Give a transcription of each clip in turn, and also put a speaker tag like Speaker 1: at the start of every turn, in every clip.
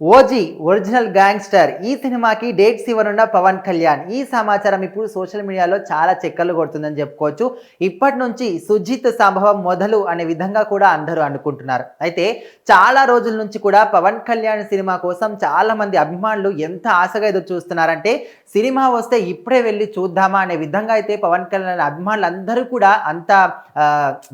Speaker 1: OG original gangster. ఈ సినిమాకి dates ఇవ్వనున్న Pawan Kalyan. ఈ సమాచారం ఇప్పుడు సోషల్ మీడియాలో చాలా చెక్కలు కొడుతుందని చెప్పుకోవచ్చు. ఇప్పటి నుంచి సుజిత్ సంభవం మొదలు అనే విధంగా కూడా అందరూ అనుకుంటున్నారు. అయితే చాలా రోజుల నుంచి కూడా పవన్ కళ్యాణ్ సినిమా కోసం చాలా మంది అభిమానులు ఎంత ఆశగా ఎదురు చూస్తున్నారంటే సినిమా వస్తే ఇప్పుడే వెళ్ళి చూద్దామా అనే విధంగా అయితే పవన్ కళ్యాణ్ అభిమానులు అందరూ కూడా అంత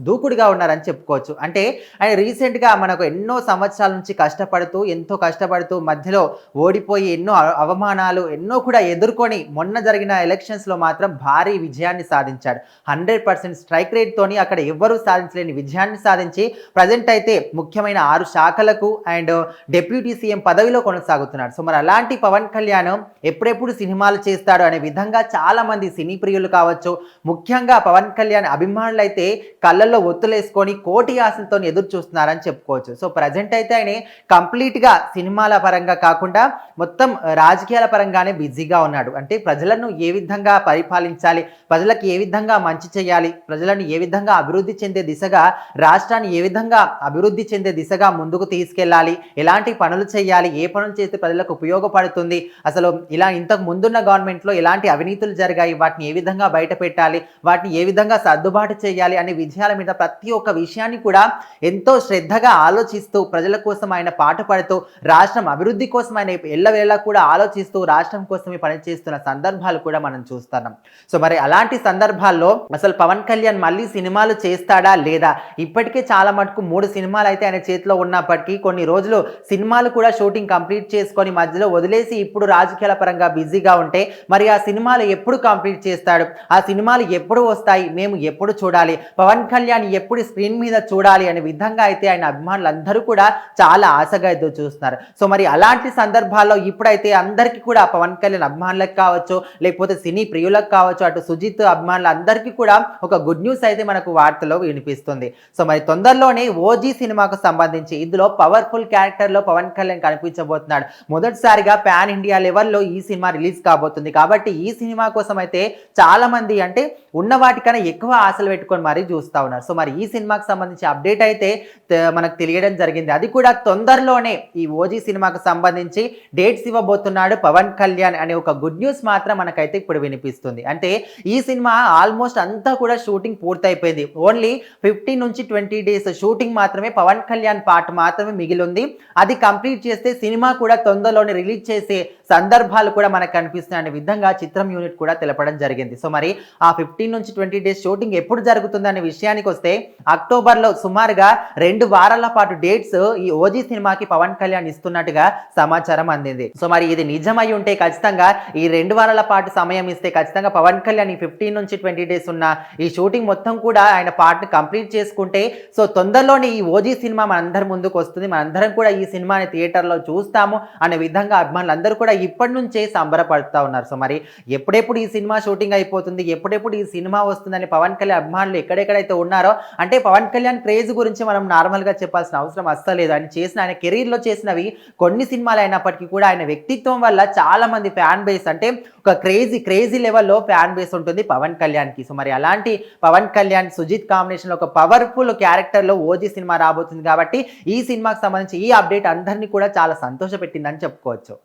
Speaker 1: దూకుడుగా ఉన్నారని చెప్పుకోవచ్చు. అంటే ఆయన రీసెంట్గా మనకు ఎన్నో సంవత్సరాల నుంచి కష్టపడుతూ ఎంతో కష్టపడుతూ మధ్యలో ఓడిపోయి ఎన్నో అవమానాలు ఎన్నో కూడా ఎదుర్కొని మొన్న జరిగిన ఎలక్షన్స్లో మాత్రం భారీ విజయాన్ని సాధించాడు. హండ్రెడ్ పర్సెంట్ స్ట్రైక్ రేట్తోని అక్కడ ఎవ్వరూ సాధించలేని విజయాన్ని సాధించి ప్రజెంట్ అయితే ముఖ్యమైన ఆరు శాఖలకు అండ్ డెప్యూటీ సీఎం పదవిలో కొనసాగుతున్నాడు. సో మరి అలాంటి పవన్ కళ్యాణ్ ఎప్పుడెప్పుడు సినిమాలు చేస్తాడు అనే విధంగా చాలా మంది సినీ ప్రియులు కావచ్చు ముఖ్యంగా పవన్ కళ్యాణ్ అభిమానులు అయితే కళ్ళల్లో ఒత్తులేసుకొని కోటి ఆశలతో ఎదురు చూస్తున్నారని చెప్పుకోవచ్చు. సో ప్రజెంట్ అయితే ఆయన కంప్లీట్గా సినిమాల పరంగా కాకుండా మొత్తం రాజకీయాల పరంగానే బిజీగా ఉన్నాడు. అంటే ప్రజలను ఏ విధంగా పరిపాలించాలి ప్రజలకు ఏ విధంగా మంచి చేయాలి ప్రజలను ఏ విధంగా అభివృద్ధి చెందే దిశగా రాష్ట్రాన్ని ఏ విధంగా అభివృద్ధి చెందే దిశగా ముందుకు తీసుకెళ్ళాలి ఎలాంటి పనులు చేయాలి ఏ పనులు చేస్తే ప్రజలకు ఉపయోగపడుతుంది అసలు ఇలా ఇంతకు ముందున్న గవర్నమెంట్లో ఎలాంటి అవినీతులు జరిగాయి వాటిని ఏ విధంగా బయట పెట్టాలి వాటిని ఏ విధంగా సర్దుబాటు చేయాలి అనే విషయాల మీద ప్రతి ఒక్క విషయాన్ని కూడా ఎంతో శ్రద్ధగా ఆలోచిస్తూ ప్రజల కోసం ఆయన పాటుపడుతూ రాష్ట్ర రాష్ట్రం అభివృద్ధి కోసం ఆయన ఎల్లవేళ కూడా ఆలోచిస్తూ రాష్ట్రం కోసమే పనిచేస్తున్న సందర్భాలు కూడా మనం చూస్తున్నాం. సో మరి అలాంటి సందర్భాల్లో అసలు పవన్ కళ్యాణ్ మళ్ళీ సినిమాలు చేస్తాడా లేదా? ఇప్పటికే చాలా మటుకు మూడు సినిమాలు అయితే ఆయన చేతిలో ఉన్నప్పటికీ కొన్ని రోజులు సినిమాలు కూడా షూటింగ్ కంప్లీట్ చేసుకొని మధ్యలో వదిలేసి ఇప్పుడు రాజకీయాల పరంగా బిజీగా ఉంటే మరి ఆ సినిమాలు ఎప్పుడు కంప్లీట్ చేస్తాడు? ఆ సినిమాలు ఎప్పుడు వస్తాయి? మేము ఎప్పుడు చూడాలి? పవన్ కళ్యాణ్ ఎప్పుడు స్క్రీన్ మీద చూడాలి? అనే విధంగా అయితే ఆయన అభిమానులందరూ కూడా చాలా ఆశగా ఎదురు చూస్తున్నారు. సో మరి అలాంటి సందర్భాల్లో ఇప్పుడైతే అందరికీ కూడా పవన్ కళ్యాణ్ అభిమానులకు కావచ్చు లేకపోతే సినీ ప్రియులకు కావచ్చు అటు సుజిత్ అభిమానులు అందరికీ కూడా ఒక గుడ్ న్యూస్ అయితే మనకు వార్తలో వినిపిస్తుంది. సో మరి తొందరలోనే ఓజీ సినిమాకు సంబంధించి ఇందులో పవర్ఫుల్ క్యారెక్టర్లో పవన్ కళ్యాణ్ కనిపించబోతున్నాడు. మొదటిసారిగా పాన్ ఇండియా లెవెల్లో ఈ సినిమా రిలీజ్ కాబోతుంది. కాబట్టి ఈ సినిమా కోసం అయితే చాలా మంది అంటే ఉన్న వాటికన్నా ఎక్కువ ఆశలు పెట్టుకొని మరీ చూస్తా ఉన్నారు. సో మరి ఈ సినిమాకి సంబంధించి అప్డేట్ అయితే మనకు తెలియడం జరిగింది. అది కూడా తొందరలోనే ఈ ఓజీ సినిమాకు సంబంధించి డేట్స్ ఇవ్వబోతున్నాడు పవన్ కళ్యాణ్ అనే ఒక గుడ్ న్యూస్ మాత్రం మనకైతే ఇప్పుడు వినిపిస్తుంది. అంటే ఈ సినిమా ఆల్మోస్ట్ అంతా కూడా షూటింగ్ పూర్తయిపోయింది. ఓన్లీ ఫిఫ్టీన్ నుంచి ట్వంటీ డేస్ షూటింగ్ మాత్రమే పవన్ కళ్యాణ్ పార్ట్ మాత్రమే మిగిలి ఉంది అది కంప్లీట్ చేస్తే సినిమా కూడా తొందరలోనే రిలీజ్ చేసే సందర్భాలు కూడా మనకు కనిపిస్తున్నాయి. అనే విధంగా చిత్రం యూనిట్ కూడా తెలపడం జరిగింది. సో మరి ఆ ఫిఫ్టీన్ నుంచి ట్వంటీ డేస్ షూటింగ్ ఎప్పుడు జరుగుతుంది అనే విషయానికి వస్తే అక్టోబర్లో సుమారుగా రెండు వారాల పాటు డేట్స్ ఈ ఓజీ సినిమాకి పవన్ కళ్యాణ్ ఇస్తున్నట్టుగా సమాచారం అందింది. సో మరి ఇది నిజమై ఉంటే ఖచ్చితంగా ఈ రెండు వారాల పాటు సమయం ఇస్తే ఖచ్చితంగా పవన్ కళ్యాణ్ ఈ ఫిఫ్టీన్ నుంచి ట్వంటీ డేస్ ఉన్న ఈ షూటింగ్ మొత్తం కూడా ఆయన పార్ట్ కంప్లీట్ చేసుకుంటే సో తొందరలోనే ఈ ఓజీ సినిమా మనందరి ముందుకు వస్తుంది. మనందరం కూడా ఈ సినిమాని థియేటర్లో చూస్తాము అనే విధంగా అభిమానులందరూ కూడా ఇప్పటి నుంచే సంబరపడుతూ ఉన్నారు. సో మరి ఎప్పుడెప్పుడు ఈ సినిమా షూటింగ్ అయిపోతుంది? ఎప్పుడెప్పుడు ఈ సినిమా వస్తుందని పవన్ కళ్యాణ్ అభిమానులు ఎక్కడెక్కడైతే ఉన్నారో అంటే పవన్ కళ్యాణ్ క్రేజ్ గురించి మనం నార్మల్గా చెప్పాల్సిన అవసరం అస్సలేదు. ఆయన చేసిన ఆయన కెరీర్లో చేసినవి కొన్ని సినిమాలు అయినప్పటికీ కూడా ఆయన వ్యక్తిత్వం వల్ల చాలా మంది ఫ్యాన్ బేస్ అంటే ఒక క్రేజీ క్రేజీ లెవెల్లో ఫ్యాన్ బేస్ ఉంటుంది పవన్ కళ్యాణ్కి. సో మరి అలాంటి పవన్ కళ్యాణ్ సుజిత్ కాంబినేషన్లో ఒక పవర్ఫుల్ క్యారెక్టర్లో ఓజీ సినిమా రాబోతుంది కాబట్టి ఈ సినిమాకి సంబంధించి ఈ అప్డేట్ అందరినీ కూడా చాలా సంతోషపెట్టిందని చెప్పుకోవచ్చు.